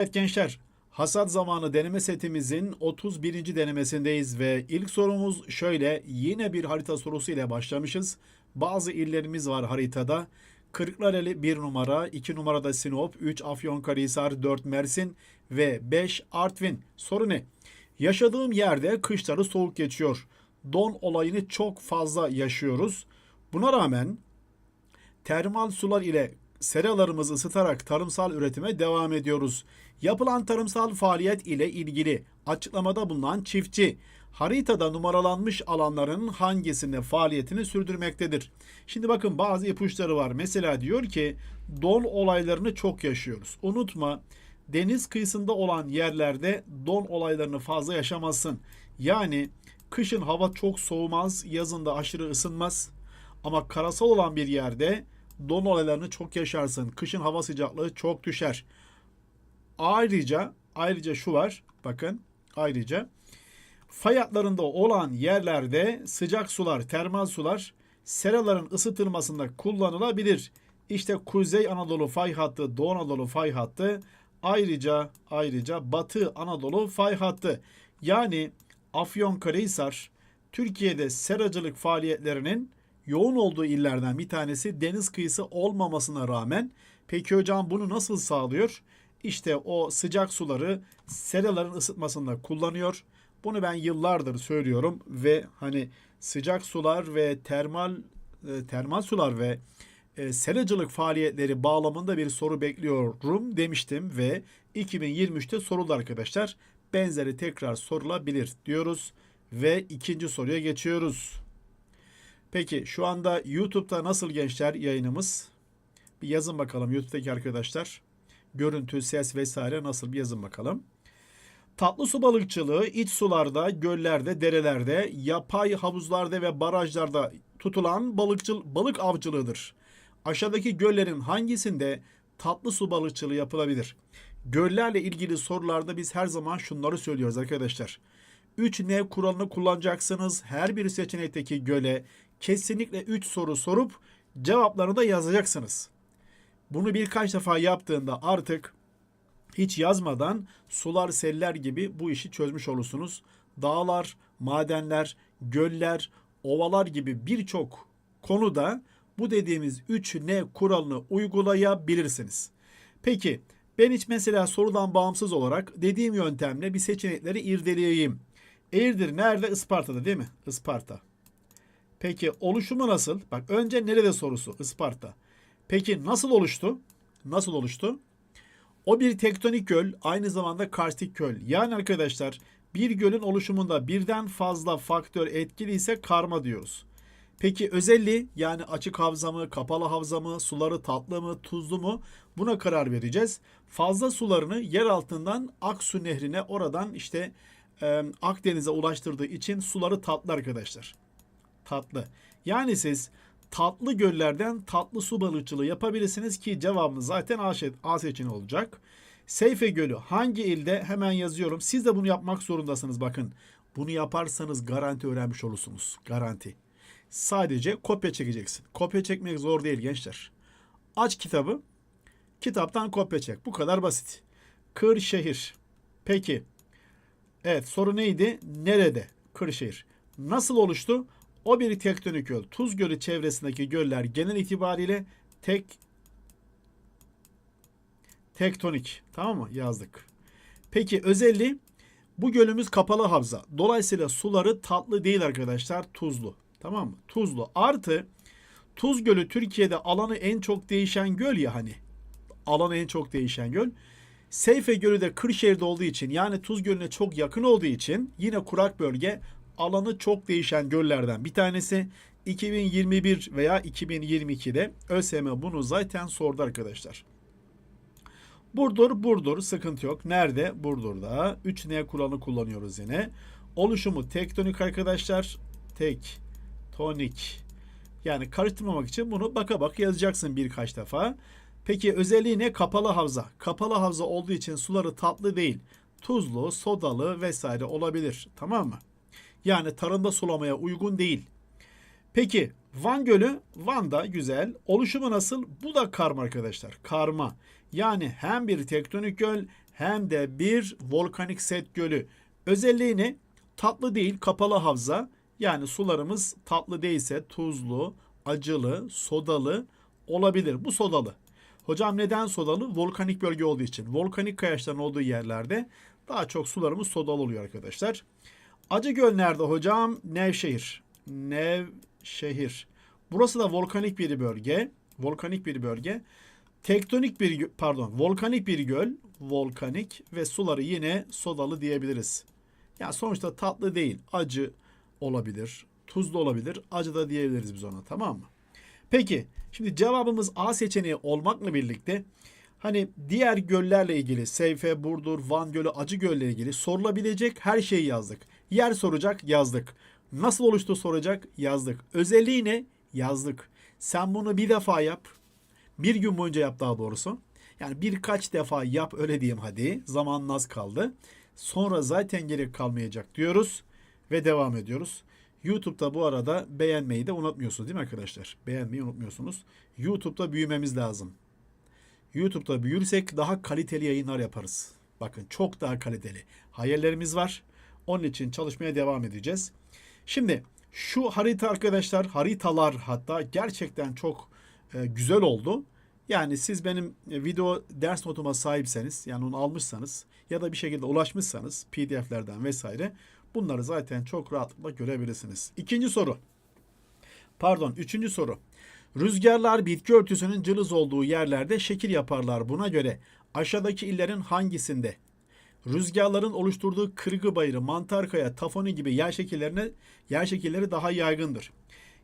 Evet gençler, hasat zamanı deneme setimizin 31. denemesindeyiz ve ilk sorumuz şöyle. Yine bir harita sorusu ile başlamışız. Bazı illerimiz var haritada. Kırklareli 1 numara, 2 numarada Sinop, 3 Afyonkarahisar, 4 Mersin ve 5 Artvin. Soru ne? Yaşadığım yerde kışları soğuk geçiyor. Don olayını çok fazla yaşıyoruz. Buna rağmen termal sular ile seralarımızı ısıtarak tarımsal üretime devam ediyoruz. Yapılan tarımsal faaliyet ile ilgili açıklamada bulunan çiftçi haritada numaralanmış alanların hangisinde faaliyetini sürdürmektedir? Şimdi bakın bazı ipuçları var. Mesela diyor ki don olaylarını çok yaşıyoruz. Unutma deniz kıyısında olan yerlerde don olaylarını fazla yaşamazsın. Yani kışın hava çok soğumaz, yazın da aşırı ısınmaz. Ama karasal olan bir yerde don olaylarını çok yaşarsın. Kışın hava sıcaklığı çok düşer. Ayrıca ayrıca şu var. Bakın ayrıca fay hatlarında olan yerlerde sıcak sular, termal sular seraların ısıtılmasında kullanılabilir. İşte Kuzey Anadolu fay hattı, Doğu Anadolu fay hattı, ayrıca ayrıca Batı Anadolu fay hattı. Yani Afyonkarahisar Türkiye'de seracılık faaliyetlerinin yoğun olduğu illerden bir tanesi deniz kıyısı olmamasına rağmen peki hocam bunu nasıl sağlıyor? İşte o sıcak suları seraların ısıtmasında kullanıyor. Bunu ben yıllardır söylüyorum ve hani sıcak sular ve termal e, termal sular ve e, seracılık faaliyetleri bağlamında bir soru bekliyorum demiştim ve 2023'te soruldu arkadaşlar. Benzeri tekrar sorulabilir diyoruz ve ikinci soruya geçiyoruz. Peki şu anda YouTube'da nasıl gençler yayınımız? Bir yazın bakalım YouTube'daki arkadaşlar. Görüntü, ses vesaire nasıl bir yazın bakalım. Tatlı su balıkçılığı iç sularda, göllerde, derelerde, yapay havuzlarda ve barajlarda tutulan balıkçıl balık avcılığıdır. Aşağıdaki göllerin hangisinde tatlı su balıkçılığı yapılabilir? Göllerle ilgili sorularda biz her zaman şunları söylüyoruz arkadaşlar. 3N kuralını kullanacaksınız. Her bir seçenekteki göle kesinlikle 3 soru sorup cevaplarını da yazacaksınız. Bunu birkaç defa yaptığında artık hiç yazmadan sular seller gibi bu işi çözmüş olursunuz. Dağlar, madenler, göller, ovalar gibi birçok konuda bu dediğimiz 3N kuralını uygulayabilirsiniz. Peki ben hiç mesela sorudan bağımsız olarak dediğim yöntemle bir seçenekleri irdeleyeyim. Eğirdir nerede? Isparta'da değil mi? Isparta. Peki oluşumu nasıl? Bak önce nerede sorusu? Isparta. Peki nasıl oluştu? Nasıl oluştu? O bir tektonik göl, aynı zamanda karstik göl. Yani arkadaşlar bir gölün oluşumunda birden fazla faktör etkili ise karma diyoruz. Peki özelliği yani açık havza mı, kapalı havza mı, suları tatlı mı, tuzlu mu buna karar vereceğiz. Fazla sularını yer altından Aksu Nehri'ne oradan işte e, Akdeniz'e ulaştırdığı için suları tatlı arkadaşlar. Tatlı. Yani siz tatlı göllerden tatlı su balıkçılığı yapabilirsiniz ki cevabınız zaten A, A seçeneği olacak. Seyfe Gölü hangi ilde hemen yazıyorum. Siz de bunu yapmak zorundasınız bakın. Bunu yaparsanız garanti öğrenmiş olursunuz. Garanti. Sadece kopya çekeceksin. Kopya çekmek zor değil gençler. Aç kitabı. Kitaptan kopya çek. Bu kadar basit. Kırşehir. Peki. Evet soru neydi? Nerede? Kırşehir. Nasıl oluştu? O bir tektonik göl. Tuz Gölü çevresindeki göller genel itibariyle tek tektonik. Tamam mı? Yazdık. Peki özelliği bu gölümüz kapalı havza. Dolayısıyla suları tatlı değil arkadaşlar. Tuzlu. Tamam mı? Tuzlu. Artı Tuz Gölü Türkiye'de alanı en çok değişen göl ya hani. Alanı en çok değişen göl. Seyfe Gölü de Kırşehir'de olduğu için yani Tuz Gölü'ne çok yakın olduğu için yine kurak bölge alanı çok değişen göllerden bir tanesi. 2021 veya 2022'de ÖSYM bunu zaten sordu arkadaşlar. Burdur, Burdur sıkıntı yok. Nerede? Burdur'da. 3N kuralını kullanıyoruz yine. Oluşumu tektonik arkadaşlar. Tektonik. Yani karıştırmamak için bunu baka bak yazacaksın birkaç defa. Peki özelliği ne? Kapalı havza. Kapalı havza olduğu için suları tatlı değil. Tuzlu, sodalı vesaire olabilir. Tamam mı? Yani tarımda sulamaya uygun değil. Peki Van Gölü, Van'da güzel. Oluşumu nasıl? Bu da karma arkadaşlar. Karma. Yani hem bir tektonik göl hem de bir volkanik set gölü. Özelliği ne? Tatlı değil, kapalı havza. Yani sularımız tatlı değilse tuzlu, acılı, sodalı olabilir. Bu sodalı. Hocam neden sodalı? Volkanik bölge olduğu için. Volkanik kayaçların olduğu yerlerde daha çok sularımız sodalı oluyor arkadaşlar. Acıgöl nerede hocam? Nevşehir. Nevşehir. Burası da volkanik bir bölge. Volkanik bir bölge. Tektonik bir pardon, volkanik bir göl, volkanik ve suları yine sodalı diyebiliriz. Yani sonuçta tatlı değil, acı olabilir, tuzlu olabilir, acı da diyebiliriz biz ona tamam mı? Peki şimdi cevabımız A seçeneği olmakla birlikte hani diğer göllerle ilgili Seyfe, Burdur, Van Gölü, Acı Göl'le ilgili sorulabilecek her şeyi yazdık. Yer soracak yazdık. Nasıl oluştu soracak yazdık. Özelliği ne? Yazdık. Sen bunu bir defa yap. Bir gün boyunca yap daha doğrusu. Yani birkaç defa yap öyle diyeyim hadi. Zaman az kaldı. Sonra zaten gerek kalmayacak diyoruz ve devam ediyoruz. YouTube'da bu arada beğenmeyi de unutmuyorsunuz değil mi arkadaşlar? Beğenmeyi unutmuyorsunuz. YouTube'da büyümemiz lazım. YouTube'da büyürsek daha kaliteli yayınlar yaparız. Bakın çok daha kaliteli. Hayallerimiz var. Onun için çalışmaya devam edeceğiz. Şimdi şu harita arkadaşlar, haritalar hatta gerçekten çok e, güzel oldu. Yani siz benim e, video ders notuma sahipseniz yani onu almışsanız ya da bir şekilde ulaşmışsanız pdf'lerden vesaire bunları zaten çok rahatlıkla görebilirsiniz. İkinci soru. Pardon üçüncü soru. Rüzgarlar bitki örtüsünün cılız olduğu yerlerde şekil yaparlar. Buna göre aşağıdaki illerin hangisinde rüzgarların oluşturduğu kırgı bayırı, mantarkaya, tafoni gibi yer şekillerine yer şekilleri daha yaygındır.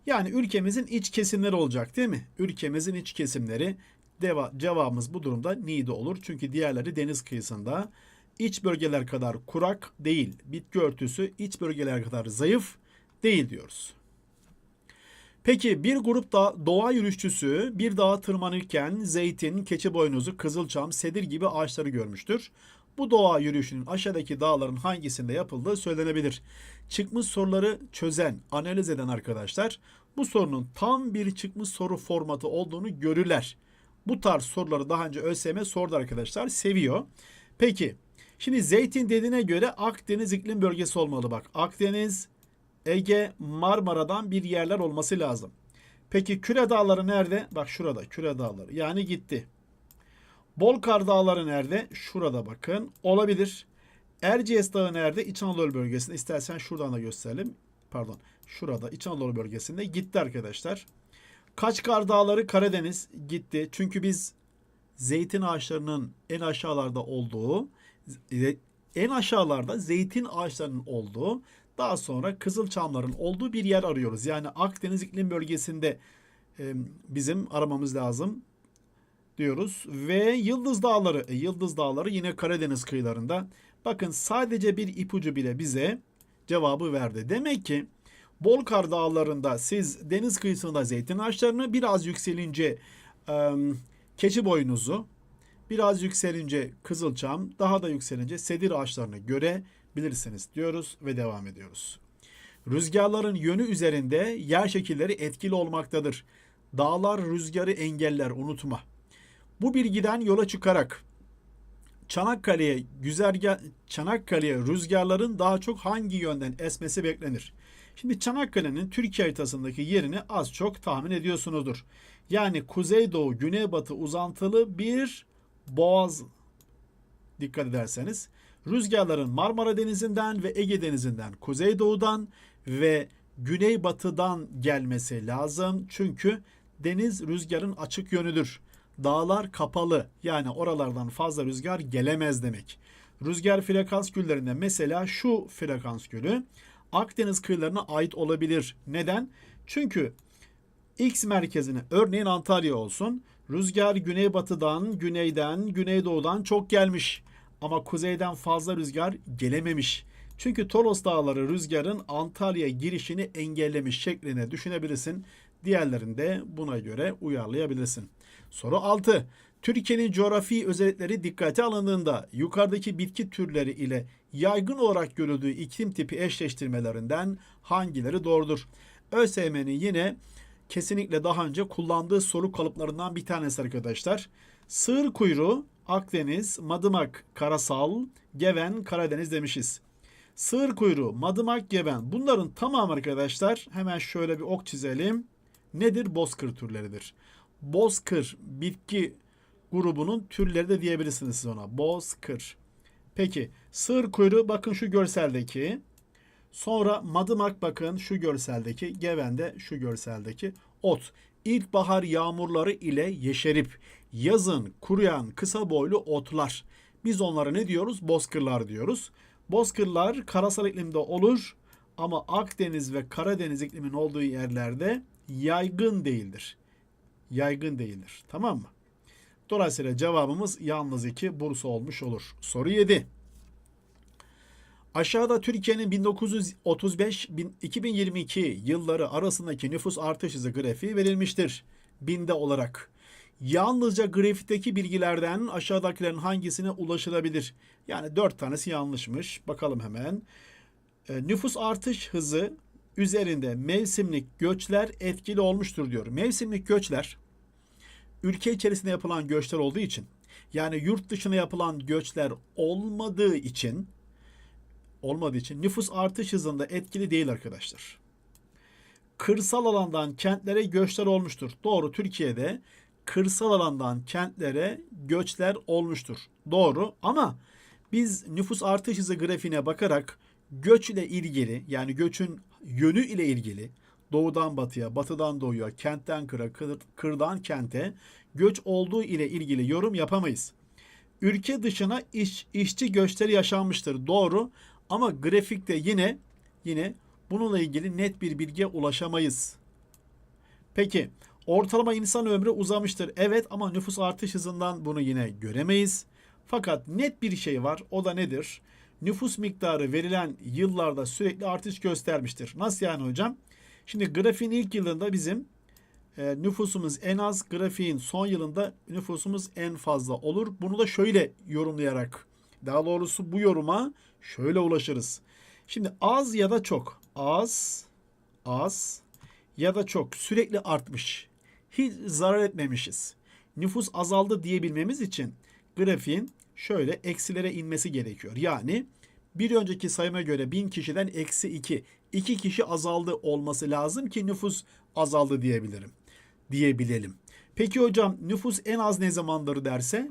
Yani ülkemizin iç kesimleri olacak değil mi? Ülkemizin iç kesimleri deva, cevabımız bu durumda Niğde olur. Çünkü diğerleri deniz kıyısında. İç bölgeler kadar kurak değil. Bitki örtüsü iç bölgeler kadar zayıf değil diyoruz. Peki bir grup da doğa yürüyüşçüsü bir dağa tırmanırken zeytin, keçiboynuzu, kızılçam, sedir gibi ağaçları görmüştür. Bu doğa yürüyüşünün aşağıdaki dağların hangisinde yapıldığı söylenebilir. Çıkmış soruları çözen, analiz eden arkadaşlar bu sorunun tam bir çıkmış soru formatı olduğunu görürler. Bu tarz soruları daha önce ÖSYM sordu arkadaşlar. Seviyor. Peki şimdi zeytin dediğine göre Akdeniz iklim bölgesi olmalı bak. Akdeniz, Ege, Marmara'dan bir yerler olması lazım. Peki Küre Dağları nerede? Bak şurada Küre Dağları. Yani gitti. Bolkar Dağları nerede? Şurada bakın. Olabilir. Erciyes Dağı nerede? İç Anadolu bölgesinde. İstersen şuradan da gösterelim. Pardon. Şurada İç Anadolu bölgesinde. Gitti arkadaşlar. Kaçkar Dağları Karadeniz gitti. Çünkü biz zeytin ağaçlarının en aşağılarda olduğu, en aşağılarda zeytin ağaçlarının olduğu, daha sonra kızılçamların olduğu bir yer arıyoruz. Yani Akdeniz iklim bölgesinde bizim aramamız lazım diyoruz. Ve Yıldız Dağları, e, Yıldız Dağları yine Karadeniz kıyılarında. Bakın sadece bir ipucu bile bize cevabı verdi. Demek ki Bolkar Dağları'nda siz deniz kıyısında zeytin ağaçlarını biraz yükselince e, keçi boynuzu, biraz yükselince kızılçam, daha da yükselince sedir ağaçlarını görebilirsiniz diyoruz ve devam ediyoruz. Rüzgarların yönü üzerinde yer şekilleri etkili olmaktadır. Dağlar rüzgarı engeller unutma. Bu bilgiden yola çıkarak Çanakkale'ye güzergah Çanakkale'ye rüzgarların daha çok hangi yönden esmesi beklenir? Şimdi Çanakkale'nin Türkiye haritasındaki yerini az çok tahmin ediyorsunuzdur. Yani kuzeydoğu güneybatı uzantılı bir boğaz dikkat ederseniz rüzgarların Marmara Denizi'nden ve Ege Denizi'nden kuzeydoğudan ve güneybatıdan gelmesi lazım. Çünkü deniz rüzgarın açık yönüdür. Dağlar kapalı yani oralardan fazla rüzgar gelemez demek. Rüzgar frekans güllerinde mesela şu frekans gülü Akdeniz kıyılarına ait olabilir. Neden? Çünkü X merkezine örneğin Antalya olsun. Rüzgar güneybatıdan, güneyden, güneydoğudan çok gelmiş. Ama kuzeyden fazla rüzgar gelememiş. Çünkü Toros Dağları rüzgarın Antalya girişini engellemiş şeklinde düşünebilirsin. Diğerlerini de buna göre uyarlayabilirsin. Soru 6. Türkiye'nin coğrafi özellikleri dikkate alındığında yukarıdaki bitki türleri ile yaygın olarak görüldüğü iklim tipi eşleştirmelerinden hangileri doğrudur? ÖSYM'nin yine kesinlikle daha önce kullandığı soru kalıplarından bir tanesi arkadaşlar. Sığır kuyruğu Akdeniz, Madımak, Karasal, Geven, Karadeniz demişiz. Sığır kuyruğu, Madımak, Geven. Bunların tamamı arkadaşlar hemen şöyle bir ok çizelim. Nedir? Bozkır türleridir. Bozkır bitki grubunun türleri de diyebilirsiniz siz ona. Bozkır. Peki sığır kuyruğu bakın şu görseldeki. Sonra madımak bakın şu görseldeki. Geven de şu görseldeki. Ot. İlkbahar yağmurları ile yeşerip yazın kuruyan kısa boylu otlar. Biz onlara ne diyoruz? Bozkırlar diyoruz. Bozkırlar karasal iklimde olur ama Akdeniz ve Karadeniz iklimin olduğu yerlerde yaygın değildir. Yaygın değildir. Tamam mı? Dolayısıyla cevabımız yalnız 2 Bursa olmuş olur. Soru 7. Aşağıda Türkiye'nin 1935-2022 yılları arasındaki nüfus artış hızı grafiği verilmiştir. Binde olarak. Yalnızca grafikteki bilgilerden aşağıdakilerin hangisine ulaşılabilir? Yani 4 tanesi yanlışmış. Bakalım hemen. E, nüfus artış hızı üzerinde mevsimlik göçler etkili olmuştur diyor. Mevsimlik göçler ülke içerisinde yapılan göçler olduğu için yani yurt dışına yapılan göçler olmadığı için olmadığı için nüfus artış hızında etkili değil arkadaşlar. Kırsal alandan kentlere göçler olmuştur. Doğru Türkiye'de kırsal alandan kentlere göçler olmuştur. Doğru ama biz nüfus artış hızı grafiğine bakarak göç ile ilgili yani göçün yönü ile ilgili doğudan batıya, batıdan doğuya, kentten kıra, kır, kırdan kente göç olduğu ile ilgili yorum yapamayız. Ülke dışına iş, işçi göçleri yaşanmıştır. Doğru ama grafikte yine yine bununla ilgili net bir bilgiye ulaşamayız. Peki ortalama insan ömrü uzamıştır. Evet ama nüfus artış hızından bunu yine göremeyiz. Fakat net bir şey var. O da nedir? Nüfus miktarı verilen yıllarda sürekli artış göstermiştir. Nasıl yani hocam? Şimdi grafiğin ilk yılında bizim e, nüfusumuz en az, grafiğin son yılında nüfusumuz en fazla olur. Bunu da şöyle yorumlayarak, daha doğrusu bu yoruma şöyle ulaşırız. Şimdi az ya da çok, az, az ya da çok sürekli artmış. Hiç zarar etmemişiz. Nüfus azaldı diyebilmemiz için grafiğin şöyle eksilere inmesi gerekiyor. Yani bir önceki sayıma göre 1000 kişiden eksi 2. 2 kişi azaldı olması lazım ki nüfus azaldı diyebilirim. Diyebilelim. Peki hocam nüfus en az ne zamandır derse?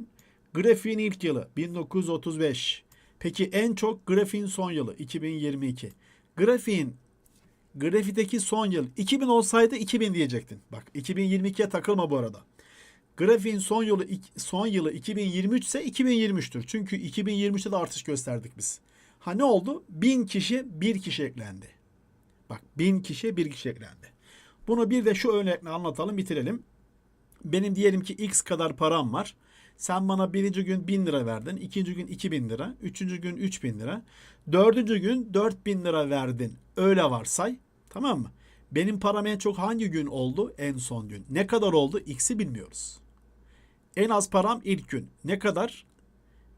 Grafiğin ilk yılı 1935. Peki en çok grafiğin son yılı 2022. Grafiğin grafikteki son yıl 2000 olsaydı 2000 diyecektin. Bak 2022'ye takılma bu arada. Grafiğin son yılı son yılı 2023 ise 2023'tür. Çünkü 2023'te de artış gösterdik biz. Ha ne oldu? 1000 kişi bir kişi eklendi. Bak 1000 kişi bir kişi eklendi. Bunu bir de şu örnekle anlatalım bitirelim. Benim diyelim ki x kadar param var. Sen bana birinci gün 1000 lira verdin. ikinci gün 2000 lira. Üçüncü gün 3000 lira. Dördüncü gün 4000 lira verdin. Öyle varsay. Tamam mı? Benim param en çok hangi gün oldu? En son gün. Ne kadar oldu? X'i bilmiyoruz. En az param ilk gün. Ne kadar?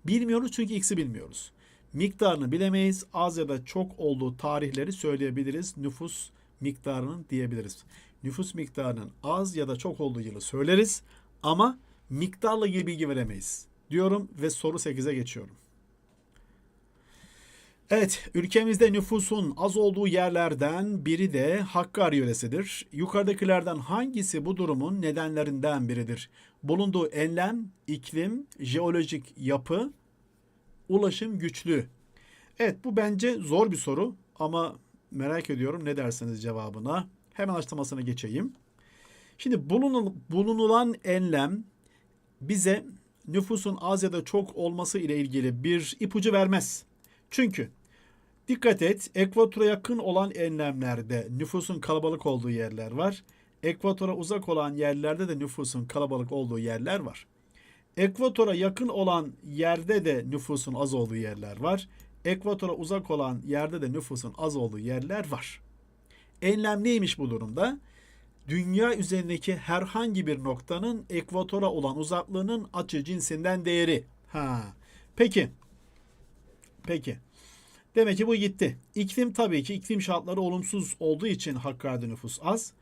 Bilmiyoruz çünkü X'i bilmiyoruz. Miktarını bilemeyiz. Az ya da çok olduğu tarihleri söyleyebiliriz. Nüfus miktarının diyebiliriz. Nüfus miktarının az ya da çok olduğu yılı söyleriz ama miktarla ilgili bilgi veremeyiz diyorum ve soru 8'e geçiyorum. Evet, ülkemizde nüfusun az olduğu yerlerden biri de Hakkari yöresidir. Yukarıdakilerden hangisi bu durumun nedenlerinden biridir? Bulunduğu enlem, iklim, jeolojik yapı, ulaşım güçlü. Evet, bu bence zor bir soru ama merak ediyorum ne dersiniz cevabına. Hemen açıklamasına geçeyim. Şimdi bulunulan enlem bize nüfusun az ya da çok olması ile ilgili bir ipucu vermez. Çünkü dikkat et ekvatora yakın olan enlemlerde nüfusun kalabalık olduğu yerler var. Ekvatora uzak olan yerlerde de nüfusun kalabalık olduğu yerler var. Ekvatora yakın olan yerde de nüfusun az olduğu yerler var. Ekvatora uzak olan yerde de nüfusun az olduğu yerler var. Enlem neymiş bu durumda? Dünya üzerindeki herhangi bir noktanın ekvatora olan uzaklığının açı cinsinden değeri. Ha. Peki. Peki. Demek ki bu gitti. İklim tabii ki iklim şartları olumsuz olduğu için Hakkari'de nüfus az.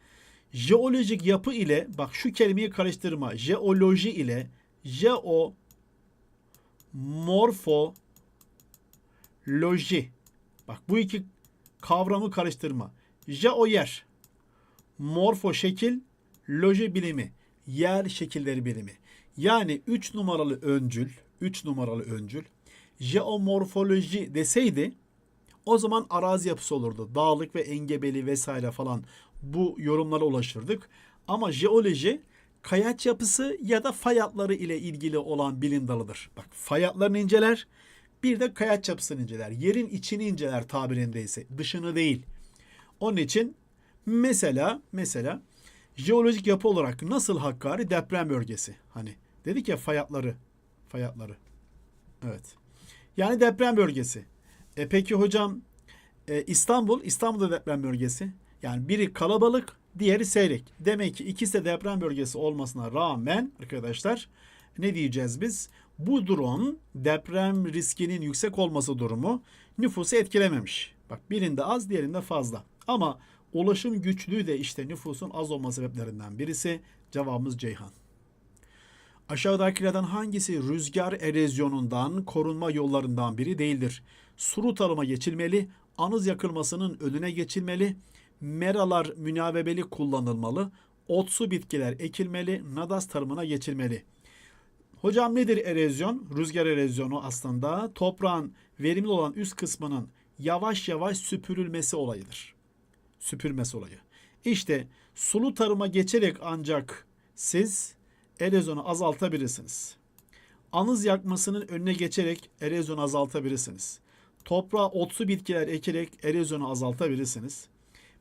Jeolojik yapı ile bak şu kelimeyi karıştırma. Jeoloji ile jeo morfoloji. Bak bu iki kavramı karıştırma. Jeoyer. Morfo şekil, loji bilimi. Yer şekilleri bilimi. Yani 3 numaralı öncül, 3 numaralı öncül jeomorfoloji deseydi o zaman arazi yapısı olurdu. Dağlık ve engebeli vesaire falan bu yorumlara ulaşırdık. Ama jeoloji kayaç yapısı ya da fay hatları ile ilgili olan bilim dalıdır. Bak fay hatlarını inceler, bir de kayaç yapısını inceler. Yerin içini inceler tabirindeyse, dışını değil. Onun için mesela mesela jeolojik yapı olarak nasıl Hakkari deprem bölgesi? Hani dedik ya fay hatları, fay hatları. Evet. Yani deprem bölgesi. E peki hocam e, İstanbul, İstanbul'da deprem bölgesi. Yani biri kalabalık, diğeri seyrek. Demek ki ikisi de deprem bölgesi olmasına rağmen arkadaşlar ne diyeceğiz biz? Bu durum deprem riskinin yüksek olması durumu nüfusu etkilememiş. Bak birinde az, diğerinde fazla. Ama ulaşım güçlüğü de işte nüfusun az olma sebeplerinden birisi. Cevabımız Ceyhan. Aşağıdakilerden hangisi rüzgar erozyonundan korunma yollarından biri değildir? Suru tarıma geçilmeli, anız yakılmasının önüne geçilmeli, meralar münavebeli kullanılmalı, otsu bitkiler ekilmeli, nadas tarımına geçilmeli. Hocam nedir erozyon? Rüzgar erozyonu aslında toprağın verimli olan üst kısmının yavaş yavaş süpürülmesi olayıdır. Süpürmesi olayı. İşte sulu tarıma geçerek ancak siz erozyonu azaltabilirsiniz. Anız yakmasının önüne geçerek erozyonu azaltabilirsiniz. Toprağa otsu bitkiler ekerek erozyonu azaltabilirsiniz.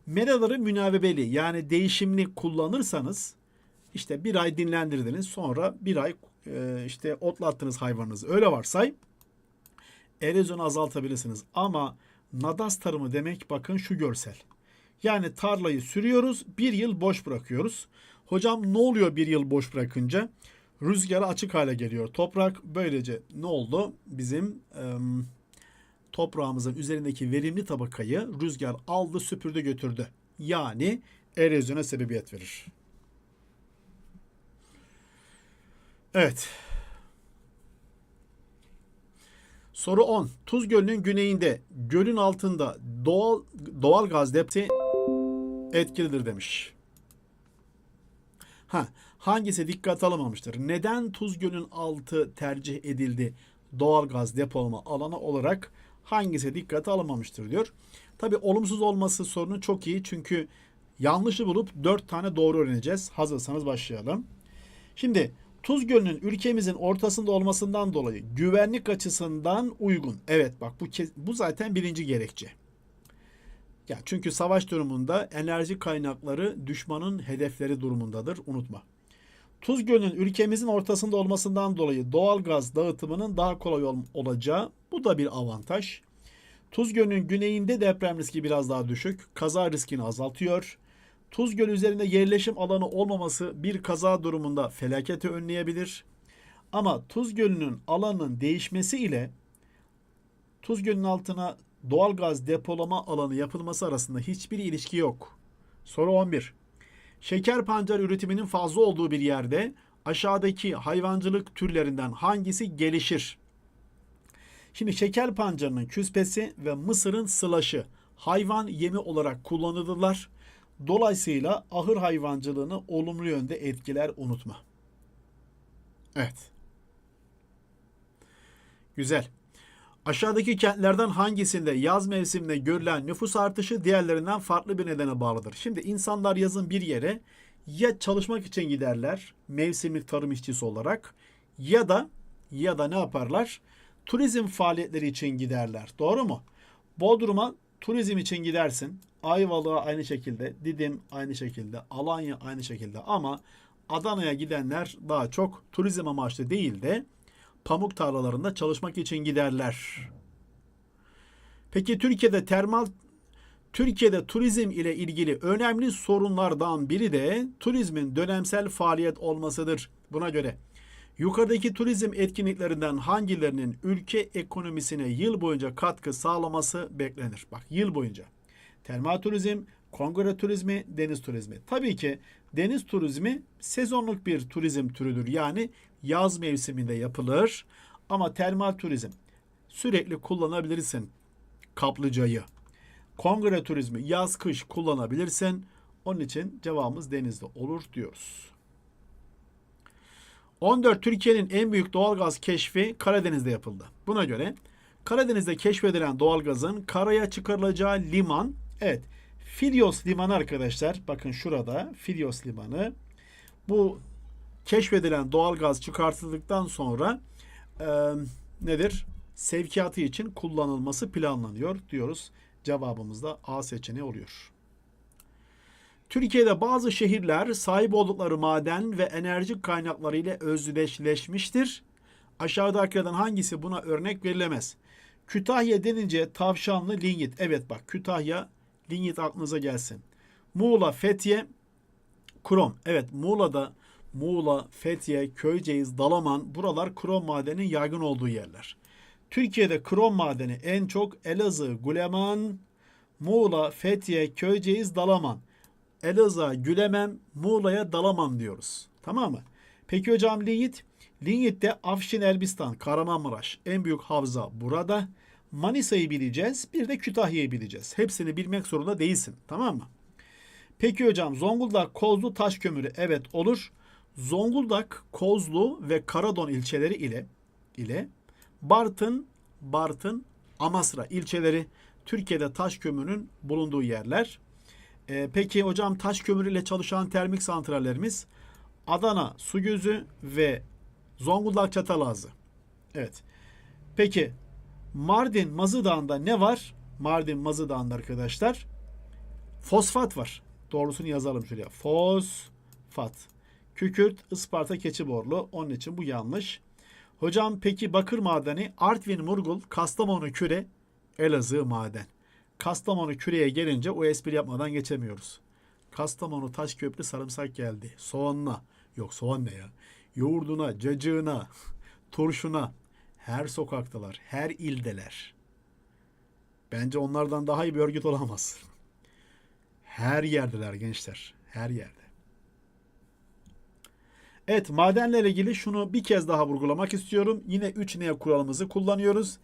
Meraları münavebeli yani değişimli kullanırsanız işte bir ay dinlendirdiniz sonra bir ay e, işte otlattınız hayvanınızı öyle varsay erozyonu azaltabilirsiniz. Ama nadas tarımı demek bakın şu görsel. Yani tarlayı sürüyoruz bir yıl boş bırakıyoruz. Hocam ne oluyor bir yıl boş bırakınca? Rüzgara açık hale geliyor. Toprak böylece ne oldu? Bizim e, toprağımızın üzerindeki verimli tabakayı rüzgar aldı süpürdü götürdü. Yani erozyona sebebiyet verir. Evet. Soru 10. Tuz Gölü'nün güneyinde, gölün altında doğal doğal gaz depti etkilidir demiş. Ha, hangisi dikkat alamamıştır? Neden Tuz Gölü'nün altı tercih edildi doğal gaz depolama alanı olarak? Hangisi dikkate alamamıştır diyor. Tabi olumsuz olması sorunu çok iyi çünkü yanlışı bulup 4 tane doğru öğreneceğiz. Hazırsanız başlayalım. Şimdi Tuz Gölü'nün ülkemizin ortasında olmasından dolayı güvenlik açısından uygun. Evet bak bu bu zaten birinci gerekçe. Ya çünkü savaş durumunda enerji kaynakları düşmanın hedefleri durumundadır. Unutma. Tuz Gölü'nün ülkemizin ortasında olmasından dolayı doğal gaz dağıtımının daha kolay ol- olacağı bu da bir avantaj. Tuz Gölü'nün güneyinde deprem riski biraz daha düşük. Kaza riskini azaltıyor. Tuz Gölü üzerinde yerleşim alanı olmaması bir kaza durumunda felaketi önleyebilir. Ama Tuz Gölü'nün alanının değişmesi ile Tuz Gölü'nün altına doğal gaz depolama alanı yapılması arasında hiçbir ilişki yok. Soru 11. Şeker pancar üretiminin fazla olduğu bir yerde aşağıdaki hayvancılık türlerinden hangisi gelişir? Şimdi şeker pancarının küspesi ve mısırın sılaşı hayvan yemi olarak kullanılırlar. Dolayısıyla ahır hayvancılığını olumlu yönde etkiler unutma. Evet. Güzel. Aşağıdaki kentlerden hangisinde yaz mevsiminde görülen nüfus artışı diğerlerinden farklı bir nedene bağlıdır? Şimdi insanlar yazın bir yere ya çalışmak için giderler mevsimlik tarım işçisi olarak ya da ya da ne yaparlar? Turizm faaliyetleri için giderler. Doğru mu? Bodrum'a turizm için gidersin. Ayvalık'a aynı şekilde, Didim aynı şekilde, Alanya aynı şekilde ama Adana'ya gidenler daha çok turizm amaçlı değil de pamuk tarlalarında çalışmak için giderler. Peki Türkiye'de termal Türkiye'de turizm ile ilgili önemli sorunlardan biri de turizmin dönemsel faaliyet olmasıdır. Buna göre yukarıdaki turizm etkinliklerinden hangilerinin ülke ekonomisine yıl boyunca katkı sağlaması beklenir? Bak yıl boyunca. Termal turizm, kongre turizmi, deniz turizmi. Tabii ki deniz turizmi sezonluk bir turizm türüdür. Yani yaz mevsiminde yapılır. Ama termal turizm sürekli kullanabilirsin kaplıcayı. Kongre turizmi yaz kış kullanabilirsin. Onun için cevabımız denizde olur diyoruz. 14 Türkiye'nin en büyük doğalgaz keşfi Karadeniz'de yapıldı. Buna göre Karadeniz'de keşfedilen doğalgazın karaya çıkarılacağı liman evet Filyos Limanı arkadaşlar. Bakın şurada Filyos Limanı. Bu keşfedilen doğalgaz çıkartıldıktan sonra e, nedir? Sevkiyatı için kullanılması planlanıyor diyoruz. Cevabımız da A seçeneği oluyor. Türkiye'de bazı şehirler sahip oldukları maden ve enerji kaynakları ile özdeşleşmiştir. Aşağıdakilerden hangisi buna örnek verilemez? Kütahya denince tavşanlı linyit. Evet bak Kütahya linyit aklınıza gelsin. Muğla, Fethiye, krom. Evet Muğla'da Muğla, Fethiye, Köyceğiz, Dalaman buralar krom madenin yaygın olduğu yerler. Türkiye'de krom madeni en çok Elazığ, Güleman, Muğla, Fethiye, Köyceğiz, Dalaman. Elazığ, Gülemem, Muğla'ya Dalaman diyoruz. Tamam mı? Peki hocam Linyit? Linyit'te Afşin Elbistan, Kahramanmaraş en büyük havza burada. Manisa'yı bileceğiz. Bir de Kütahya'yı bileceğiz. Hepsini bilmek zorunda değilsin. Tamam mı? Peki hocam Zonguldak, Kozlu, Taşkömürü evet olur. Zonguldak, Kozlu ve Karadon ilçeleri ile ile Bartın, Bartın, Amasra ilçeleri Türkiye'de taş kömürünün bulunduğu yerler. Ee, peki hocam taş kömürü ile çalışan termik santrallerimiz Adana, Sugözü ve Zonguldak Çatalazı. Evet. Peki Mardin Mazı Dağı'nda ne var? Mardin Mazı Dağı'nda arkadaşlar fosfat var. Doğrusunu yazalım şuraya. Fosfat. Kükürt, Isparta, Keçiborlu. Onun için bu yanlış. Hocam peki bakır madeni Artvin, Murgul, Kastamonu, Küre, Elazığ maden. Kastamonu Küre'ye gelince o espri yapmadan geçemiyoruz. Kastamonu Taşköprü sarımsak geldi. Soğanla. Yok soğan ne ya? Yoğurduna, cacığına, turşuna. Her sokaktalar, her ildeler. Bence onlardan daha iyi bir örgüt olamaz. Her yerdeler gençler. Her yerde. Evet madenlerle ilgili şunu bir kez daha vurgulamak istiyorum. Yine 3 neye kuralımızı kullanıyoruz.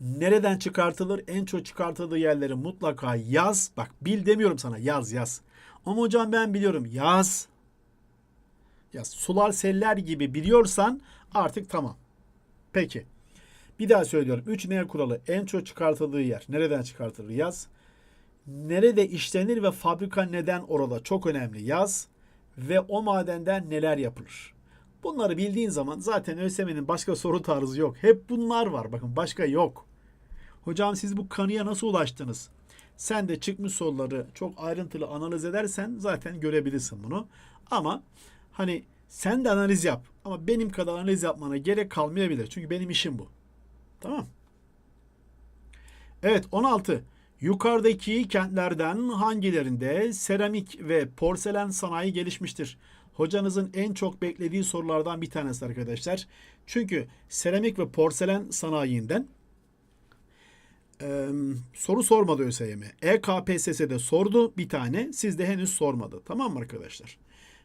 Nereden çıkartılır? En çok çıkartıldığı yerleri mutlaka yaz. Bak bil demiyorum sana yaz yaz. Ama hocam ben biliyorum yaz. Yaz. Sular seller gibi biliyorsan artık tamam. Peki. Bir daha söylüyorum. 3 neye kuralı? En çok çıkartıldığı yer. Nereden çıkartılır? Yaz. Nerede işlenir ve fabrika neden orada? Çok önemli. Yaz ve o madenden neler yapılır? Bunları bildiğin zaman zaten ÖSYM'nin başka soru tarzı yok. Hep bunlar var. Bakın başka yok. Hocam siz bu kanıya nasıl ulaştınız? Sen de çıkmış soruları çok ayrıntılı analiz edersen zaten görebilirsin bunu. Ama hani sen de analiz yap. Ama benim kadar analiz yapmana gerek kalmayabilir. Çünkü benim işim bu. Tamam. Evet 16. Yukarıdaki kentlerden hangilerinde seramik ve porselen sanayi gelişmiştir? Hocanızın en çok beklediği sorulardan bir tanesi arkadaşlar. Çünkü seramik ve porselen sanayinden e, soru sormadı ÖSYM. EKPSS'de sordu bir tane. Sizde henüz sormadı. Tamam mı arkadaşlar?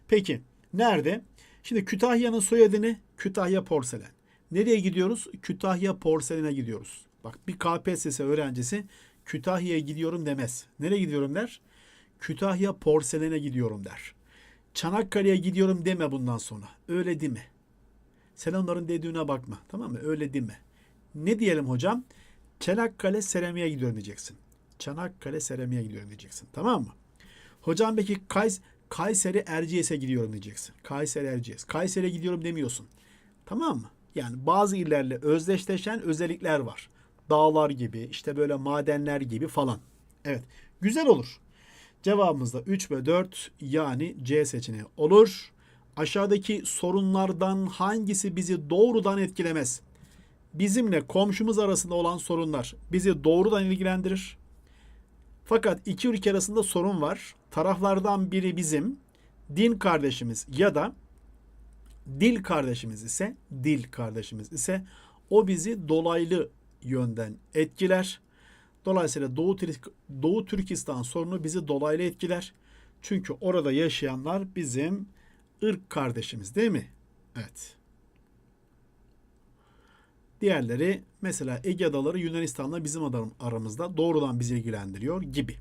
Peki nerede? Şimdi Kütahya'nın soyadı ne? Kütahya Porselen. Nereye gidiyoruz? Kütahya Porselen'e gidiyoruz. Bak bir KPSS öğrencisi Kütahya'ya gidiyorum demez. Nereye gidiyorum der? Kütahya Porselen'e gidiyorum der. Çanakkale'ye gidiyorum deme bundan sonra. Öyle deme. Sen onların dediğine bakma. Tamam mı? Öyle deme. Ne diyelim hocam? Çanakkale Seramiğe gidiyorum diyeceksin. Çanakkale Seramiğe gidiyorum diyeceksin. Tamam mı? Hocam peki Kays Kayseri Erciyes'e gidiyorum diyeceksin. Kayseri Erciyes. Kayseri'ye gidiyorum demiyorsun. Tamam mı? Yani bazı illerle özdeşleşen özellikler var. Dağlar gibi, işte böyle madenler gibi falan. Evet. Güzel olur. Cevabımız da 3 ve 4 yani C seçeneği olur. Aşağıdaki sorunlardan hangisi bizi doğrudan etkilemez? Bizimle komşumuz arasında olan sorunlar bizi doğrudan ilgilendirir. Fakat iki ülke arasında sorun var. Taraflardan biri bizim din kardeşimiz ya da dil kardeşimiz ise dil kardeşimiz ise o bizi dolaylı yönden etkiler. Dolayısıyla Doğu, Doğu Türkistan sorunu bizi dolaylı etkiler. Çünkü orada yaşayanlar bizim ırk kardeşimiz değil mi? Evet. Diğerleri mesela Ege Adaları Yunanistan'la bizim aramızda doğrudan bizi ilgilendiriyor gibi.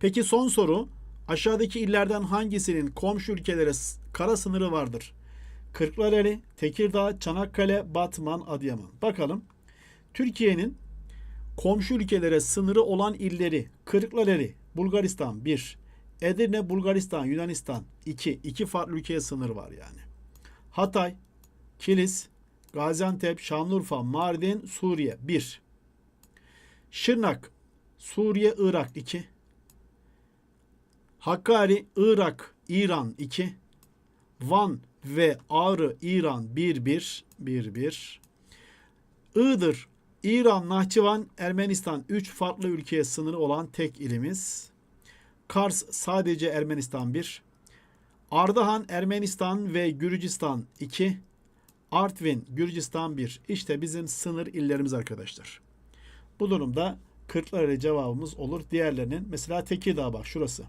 Peki son soru. Aşağıdaki illerden hangisinin komşu ülkelere kara sınırı vardır? Kırklareli, Tekirdağ, Çanakkale, Batman, Adıyaman. Bakalım. Türkiye'nin komşu ülkelere sınırı olan illeri Kırklareli, Bulgaristan 1, Edirne, Bulgaristan, Yunanistan 2. iki farklı ülkeye sınır var yani. Hatay, Kilis, Gaziantep, Şanlıurfa, Mardin, Suriye 1. Şırnak, Suriye, Irak 2. Hakkari, Irak, İran 2. Van ve Ağrı, İran 1-1, 1-1. Iğdır, İran, Nahçıvan, Ermenistan 3 farklı ülkeye sınırı olan tek ilimiz. Kars sadece Ermenistan 1. Ardahan, Ermenistan ve Gürcistan 2. Artvin, Gürcistan 1. İşte bizim sınır illerimiz arkadaşlar. Bu durumda Kırklareli cevabımız olur. Diğerlerinin mesela Tekirdağ bak şurası.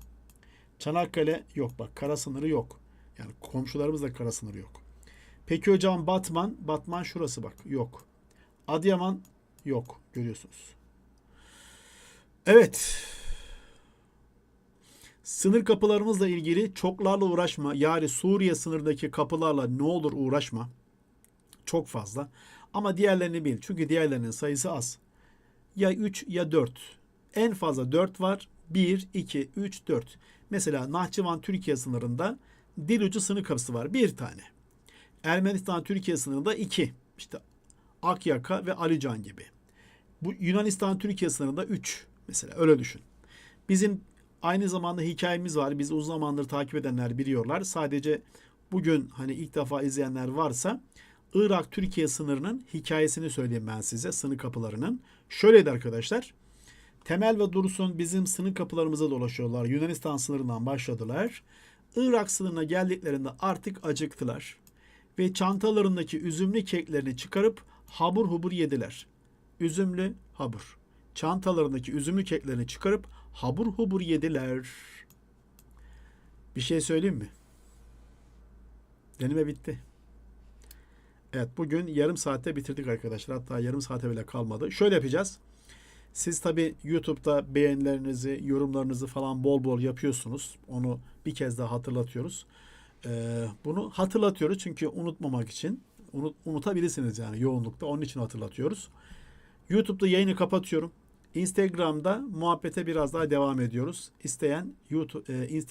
Çanakkale yok bak kara sınırı yok. Yani komşularımızla kara sınırı yok. Peki hocam Batman, Batman şurası bak yok. Adıyaman yok görüyorsunuz. Evet. Sınır kapılarımızla ilgili çoklarla uğraşma. Yani Suriye sınırdaki kapılarla ne olur uğraşma. Çok fazla. Ama diğerlerini bil. Çünkü diğerlerinin sayısı az. Ya 3 ya 4. En fazla 4 var. 1, 2, 3, 4. Mesela Nahçıvan Türkiye sınırında Dilucu sınır kapısı var. Bir tane. Ermenistan Türkiye sınırında 2. İşte Akyaka ve Alican gibi. Bu Yunanistan Türkiye sınırında 3 mesela öyle düşün. Bizim aynı zamanda hikayemiz var. Biz uzun zamandır takip edenler biliyorlar. Sadece bugün hani ilk defa izleyenler varsa Irak Türkiye sınırının hikayesini söyleyeyim ben size sınır kapılarının. Şöyleydi arkadaşlar. Temel ve Dursun bizim sınır kapılarımıza dolaşıyorlar. Yunanistan sınırından başladılar. Irak sınırına geldiklerinde artık acıktılar. Ve çantalarındaki üzümlü keklerini çıkarıp habur hubur yediler. Üzümlü habur. Çantalarındaki üzümlü keklerini çıkarıp habur hubur yediler. Bir şey söyleyeyim mi? Deneme bitti. Evet bugün yarım saatte bitirdik arkadaşlar. Hatta yarım saate bile kalmadı. Şöyle yapacağız. Siz tabi YouTube'da beğenilerinizi, yorumlarınızı falan bol bol yapıyorsunuz. Onu bir kez daha hatırlatıyoruz. Ee, bunu hatırlatıyoruz çünkü unutmamak için. Unut, unutabilirsiniz yani yoğunlukta. Onun için hatırlatıyoruz. YouTube'da yayını kapatıyorum. Instagram'da muhabbete biraz daha devam ediyoruz. İsteyen YouTube, e, Instagram